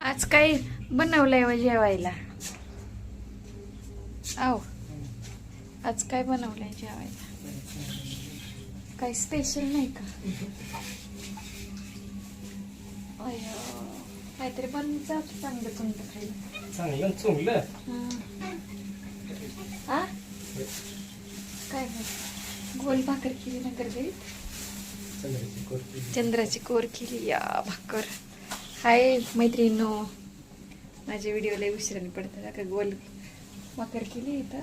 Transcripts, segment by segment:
आज काय बनवलंय व जेवायला. आव आज काय बनवलंय जेवायला? काय स्पेशल नाही का? काहीतरी पण चांगलं तुमचं खायला. चांगलं चुंगलं? हा. काय? गोल भाकर केली ना गरगरीत? चंद्राची कोरती चंद्राची कोर केली या भाकर. हाय मैत्रिणीनो. माझ्या व्हिडिओला उशिराने पडतात. का गोल भाकर केली इथं.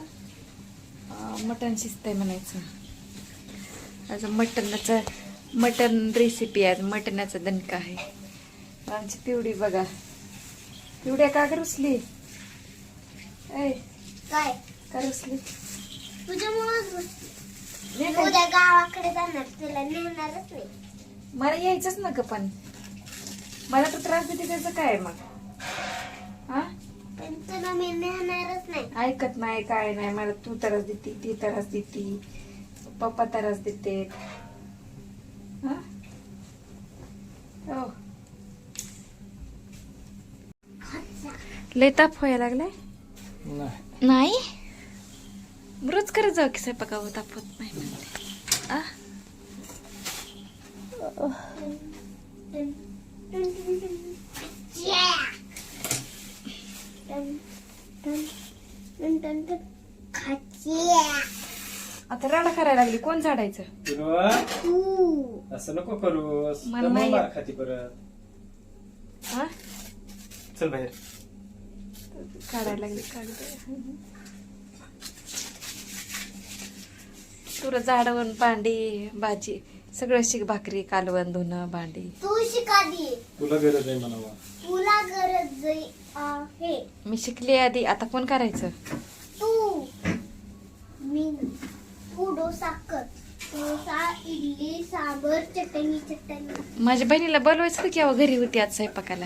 मटण शिजतंय म्हणायचं. आज मटणाचं मटण रेसिपी आहे. आज मटणाचा दणका आहे. आमची पिवडी बघा. पिवड्या का ग रुसली? ऐ काय? का रुसली? उद्या गावाकडे जाणार तुला नेणारच नाही. मला यायचंच ना ग पण. मला तर त्रास देते त्याचं काय आहे मग? हा? पण तुला मी नाही. ऐकत नाही काय नाही. मला तू त्रास देते ती त्रास देते. पप्पा त्रास देते हा? हो. लय ताप व्हायला लागलाय? नाही. नाही? रोज करत जाऊ की स्वयंपाकावर ताप होत नाही म्हणते. आ? आता राडा करायला लागली. कोण झाडायचं? तू. असं नको करूस. मला तर मग नाही. मार खाती परत. हा? चल बाहेर. काढायला लागली. काढते तुला झाडवून भांडी भाजी. सगळं शिक भाकरी कालवण धुणं भांडी. तू शिकाली तुला गरज आहे म्हणावा. तुला गरज आहे मी शिकली आधी आता कोण करायचं? तू. मी तू डोसा कर डोसा इडली सांबर चटणी चटणी. माझ्या बहिणीला बोलवायचं होतं की घरी होती आज स्वयंपाकाला.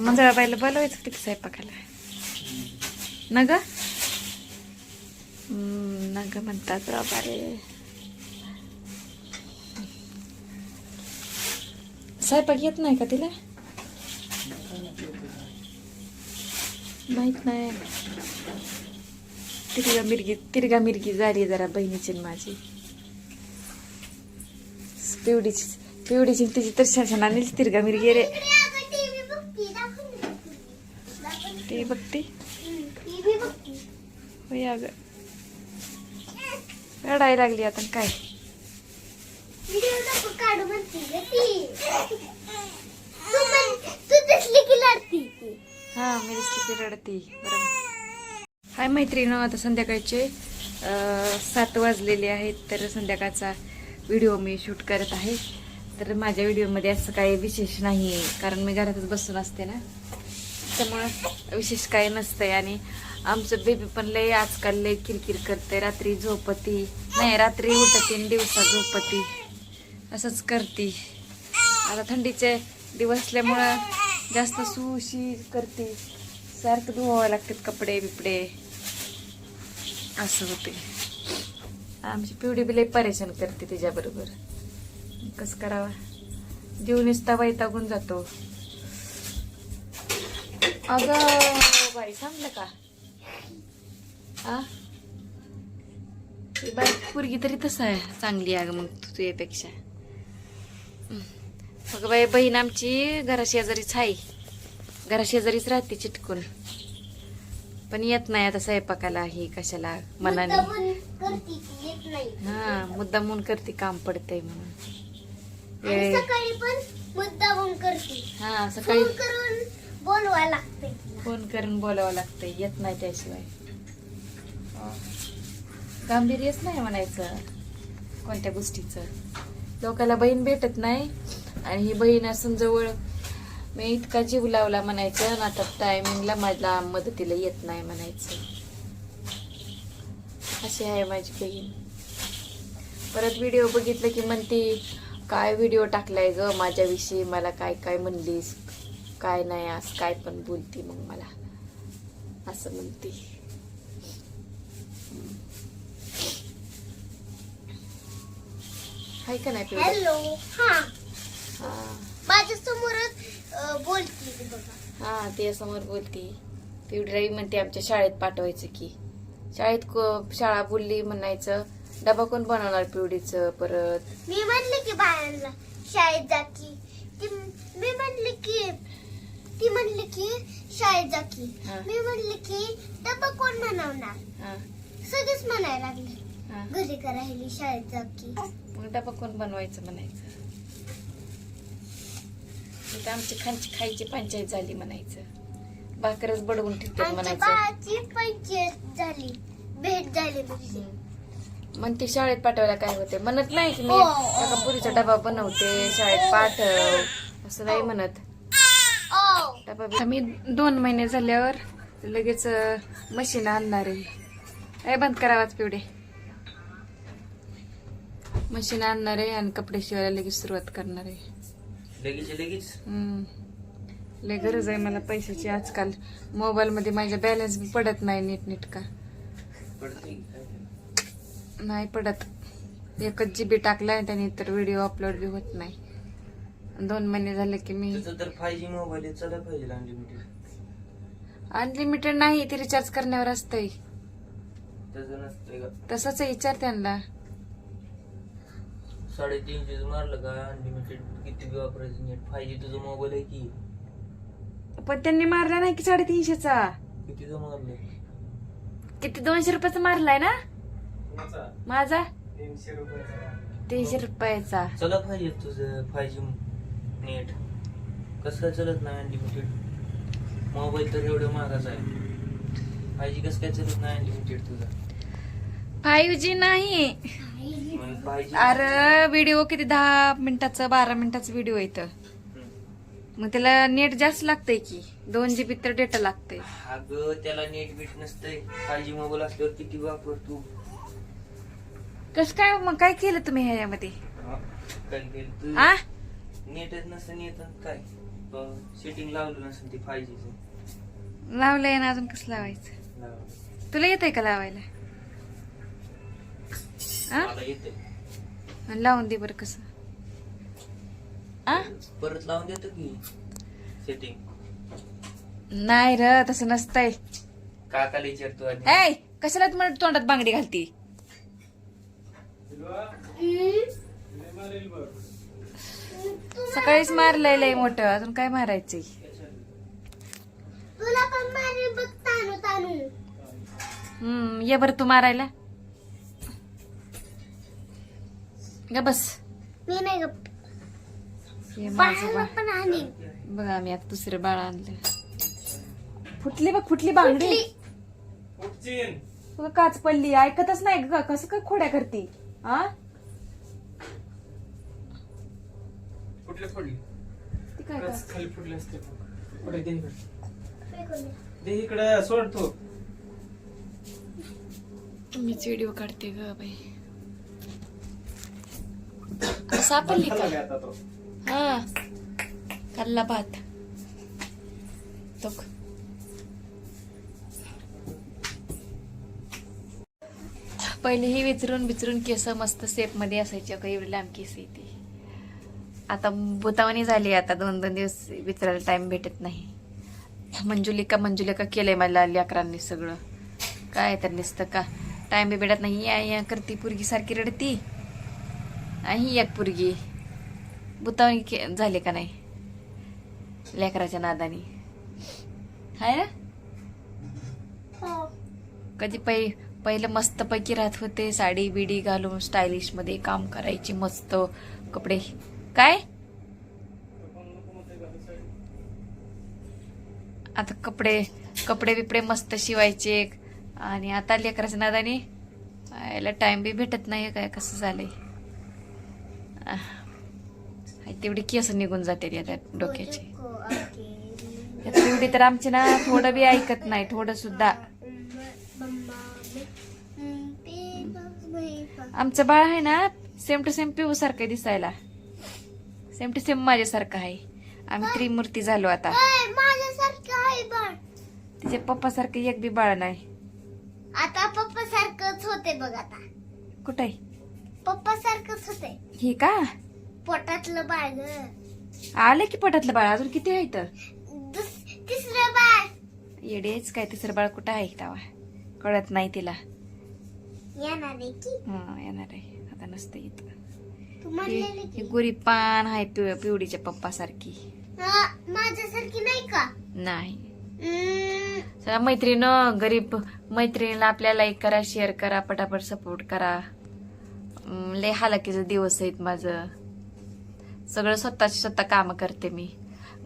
मंजळाबाईला बोलवायचं होतं की स्वयंपाकाला. न ग? हम्म, न ग म्हणतात बाबा रे स्वयंपाक येत नाही का तिला माहीत नाही तिरगा मिरगी तिरगा मिरगी झाली जरा बहिणीची माझी पिवडीची पिवडीची तिची तर शासनानेच तिरगा मिरगी रे टीव्ही बघती होय अगं रडायला लागली आता काय? हा मी दिसली की रडती बरोबर. हाय मैत्रिणी आता संध्याकाळचे सात वाजलेले आहेत तर संध्याकाळचा व्हिडिओ मी शूट करत आहे. तर माझ्या व्हिडिओमध्ये असं काही विशेष नाही आहे कारण मी घरातच बसून असते ना. त्यामुळं विशेष काही नसतंय आणि आमचं बेबी पण लय आजकाल लय किरकिर करते रात्री झोपती. नाही रात्री उठते दिवसा झोपती. असंच करते. आता थंडीचे दिवस असल्यामुळं जास्त सुशी करते. सारखं धुवावं लागतात कपडे बिपडे. असं होते आमची पिवडी बी लय परेशान करते तिच्याबरोबर. कसं करावा? जीव नुसता वैतागून जातो. अगं बाई सांगलं का? ती बाई पोरगी तरी तसं आहे. चांगली आहे मग तुझ्यापेक्षा मग बाई बहीण आमची घराशेजारीच आहे. घराशेजारीच राहते चिटकून. पण येत नाही आता स्वयंपाकाला हे कशाला मनाने. ती हा मुद्दा म्हणून करते काम पडतंय म्हणून. सकाळी पण मुद्दा करते. हा सकाळी. फोन करून बोलवा लागते. फोन करून बोलावं लागतंय येत नाही त्याशिवाय. गांभीर्यच नाही म्हणायचं कोणत्या गोष्टीचं. लोकाला बहीण भेटत नाही आणि ही बहीण असून जवळ मी इतका जीव लावला म्हणायचं आणि आता टायमिंगला माझ्या मदतीला येत नाही म्हणायचं. अशी आहे माझी बहीण. परत व्हिडिओ बघितलं की म्हणती काय व्हिडिओ टाकलाय ग माझ्याविषयी? मला काय काय म्हणलीस? काय नाही असं काय पण बोलती मग मला. असं म्हणती. हाय का नाही पिवळं? हॅलो हा. हा. माझ्या समोरच बोलते बघा. हा ते समोर बोलती. पिवडी म्हणते आमच्या शाळेत पाठवायचं की. शाळेत को- शाळा बोलली म्हणायचं. डबा कोण बनवणार पिवडीचं परत? मी म्हणले की बायांना शाळेत जा की. ती मी म्हणले की ती म्हणली की शाळेत जा की. हा. मी म्हणले की डबा कोण बनवणार? हा. सगळेच म्हणायला लागले. हा घरी का राहिली शाळेत जा की. मग डबा कोण बनवायचं म्हणायचं? इथं आमची खांची खायची पंचायत झाली म्हणायचं. भाकरच बडवून ठेवतात आमच्या म्हणायचं. बाळाची पंचायत झाली. भेट झाली म्हणजे. मग ते शाळेत पाठवायला काय होते म्हणत नाही की मी. हो. एका पुरीचा डबा बनवते शाळेत पाठव. असं नाही म्हणत. ओ डबा आम्ही दोन महिने झाल्यावर लगेच मशीन आणणार आहे. ए बंद करावाच पिवडे. मशीन आणणार आहे आणि कपडे शिवायला लगेच सुरुवात करणार आहे. लगेच लगेच? हम्म. लय गरज आहे मला पैशाची आजकाल. मोबाईल मध्ये माझ्या बॅलन्स बी पडत नाही नीट नीट का? पडते नाही पडत. एकच जी बी टाकलाय त्याने तर व्हिडिओ अपलोड बी होत नाही. दोन महिने झाले की मी तर फाय जी मोबाईल आहे चला पाहिजे अनलिमिटेड अनलिमिटेड नाही ते रिचार्ज करण्यावर असतंय. त्याचं नसतंय का? तसंच आहे, विचार त्यांना. साडेतीनशे मारलं का? अनलिमिटेड किती बी वापरायचं नेट फाय जी तुझा मोबाईल आहे की. पण त्यांनी मारला नाही की साडेतीनशेचा? कितीचं मारलं? किती? दोनशे रुपयाचा मारलाय ना? माझा? तीनशे रुपये तीनशे रुपयाचा. चला पाहिजे तुझं फाय जी नेट कसं काय चलत नाही अनलिमिटेड मोबाईल तर एवढं महागाचा आहे. फाय जी कसं काय चलत नाही अनलिमिटेड तुझा? फाईव्ह जी नाही. फाय अरे व्हिडिओ किती? दहा मिनिटाचा बारा मिनिटाचा व्हिडिओ येतं मग त्याला नेट जास्त लागतंय की? दोन जीबी तर डेटा लागतंय. अगं त्याला नेट बीट नसतंय. फाय जी मोबाईल असल्यावर किती वापर तू? कसं काय मग काय केलं तुम्ही ह्याच्यामध्ये? हा, काय केलं तू? आ नेटच नसतं येत काय? सेटिंग लावलं नसेल ते फाय जीचं लावलंय ना अजून कसं लावायचं? तुला येत आहे का लावायला? लावून दे बरं कसं. आ परत लावून देतो की सेटिंग नाही र तसं नसतंय. काकाला विचारतो ऐ कशाला तुम्हाला तोंडात बांगडी घालती? सकाळीच मारलंय लय मोठं अजून काय मारायचंय? तुला पण मारे बघ तानू तानू. हम्म ये बरं तू मारायला. ग बस मी नाही गप्प हे माझं बाळाला बा पण आणि बघा आम्ही आता दुसरं बाळ आणलं फुटली बघ फुटली बांगडी? बघ, काच पडली ऐकतच नाही ग कसं काय खोड्या करती? हा कुठले फोडली ती काय का खाली फुटले असते. कुठे दे इकडे. दे. दे इकडे सोड तू. मीच व्हिडिओ काढते ग बाई. सापडली का हा खाल्ला भात तो पहिले ही विचरून विचरून केस मस्त सेपमध्ये असायची का एवढी लांब केस येते आता बुतावणी झाली आता दोन दोन दिवस विचरायला टाइम भेटत नाही मंजुलिका मंजुलिका केलंय मला लेकरांनी सगळं काय तर नुसतं का टाइम बी भेटत नाही या या करती पुरगी सारखी रडती आणि एक पुरगी. बुतावणी के- झाली का नाही? लेकराच्या नादानी. हाय ना? हो. कधी पै पहिलं मस्त पैकी राहत होते साडी बिडी घालून स्टायलिशमध्ये काम करायची मस्त कपडे. काय? आता कपडे कपडे बिपडे मस्त शिवायचे. आणि आता लेकराच्या नादाने. याला टाइम बी भेटत नाही काय? कसं झालंय? तेवढी केस निघून जाते आता डोक्याची. एवढी तर आमची ना थोडं बी ऐकत नाही थोडं सुद्धा. आमचं बाळ आहे ना सेम टू सेम पिऊ सारखं दिसायला. सेम टू सेम माझ्यासारखं आहे. आम्ही त्रिमूर्ती झालो आता. ए, माझ्यासारखं आहे बाळ. तिच्या पप्पा सारखं एक बी बाळ नाही. आता पप्पा सारखंच होते बघ आता. कुठे पप्पा सारखंच होते ही का? पोटातलं बाळ ग. आले की पटातलं बाळ? अजून किती आहे तर दुस- तिसरं बाळ. येडेच काय तिसरं बाळ कुठं आहे तेव्हा? कळत नाही तिला. येणार आहे की. हा येणार आहे. आता नसतं येत. तू म्हणलेली ही की. गोरी पान आहे पिव- पिवडीच्या पप्पा सारखी हा, माझ्यासारखी नाही का? नाही. हम्म, चला मैत्रीनं गरीब मैत्रिणीला आपल्या लाईक करा शेअर करा पटापट सपोर्ट करा. लय हालाकीचे दिवस आहेत माझं. सगळं स्वतःची स्वतः काम करते मी.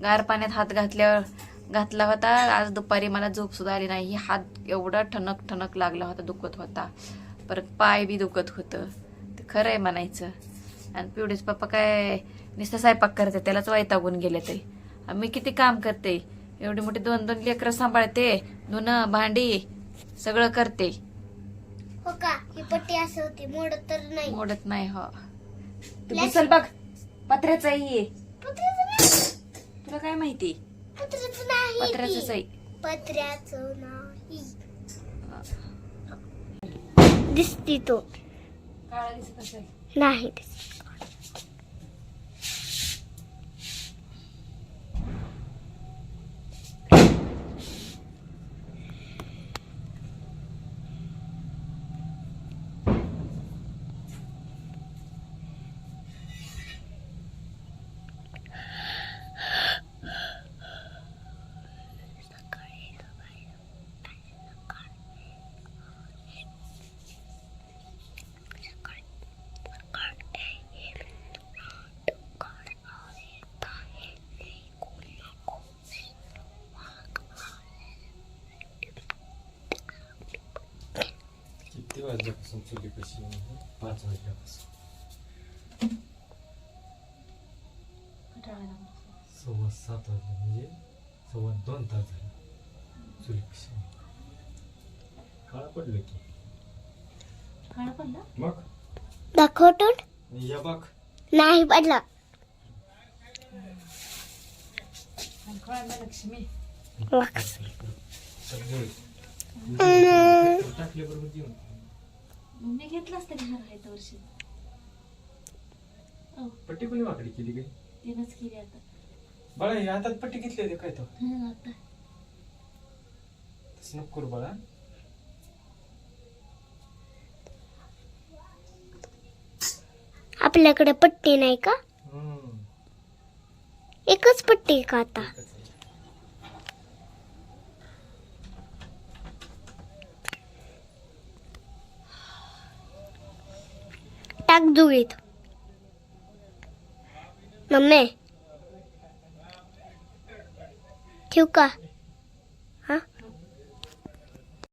गार पाण्यात हात घातल्यावर घातला होता आज दुपारी मला झोप सुद्धा आली नाही. हात एवढा ठणक ठणक लागला होता दुखत होता. परत पाय बी दुखत होतं. ते खरं आहे म्हणायचं. आणि पिवडेच पप्पा काय नुसतं स्वयंपाक करते त्यालाच वैतागून गेले ते. मी किती काम करते. एवढी मोठी दोन दोन लेकरं सांभाळते धुणं भांडी सगळं करते. हो का? ही पट्टी असं होती मोडत तर नाही. मोडत नाही हो. तू घुसल बघ पत्र्याचं आहे. हे. पत्र्याचं नाही. तुला काय माहिती? पत्र्याचं नाही. पत्र्याचंच आहे पत्र्याचं नाही. दिसती तो. काळा दिसत असेल. नाही दिसत. किती वाजल्यापासून चुली कशी? पाच वाजल्यापासून सव्वा सात वाजले म्हणजे सव्वा दोन तास झाले चुली कशी? काळा पडलं की मग दाखव तोंड आणि या बाग नाही पडला लक्ष्मी सगळे टाकले बरोबर देऊन मी घेतलाच तरी हार आहे वर्षी. पट्टी कोणी वाकडी केली काय? तिनंच केली आता. बाळा हे हातात पट्टी घेतली होती काय तो? आता. तसं नको करू बाळा. आपल्याकडे पट्टी नाही का? हम्म. एकच पट्टी आहे का आता? एकच. શાક ધોઈ તો મમ્મી થયું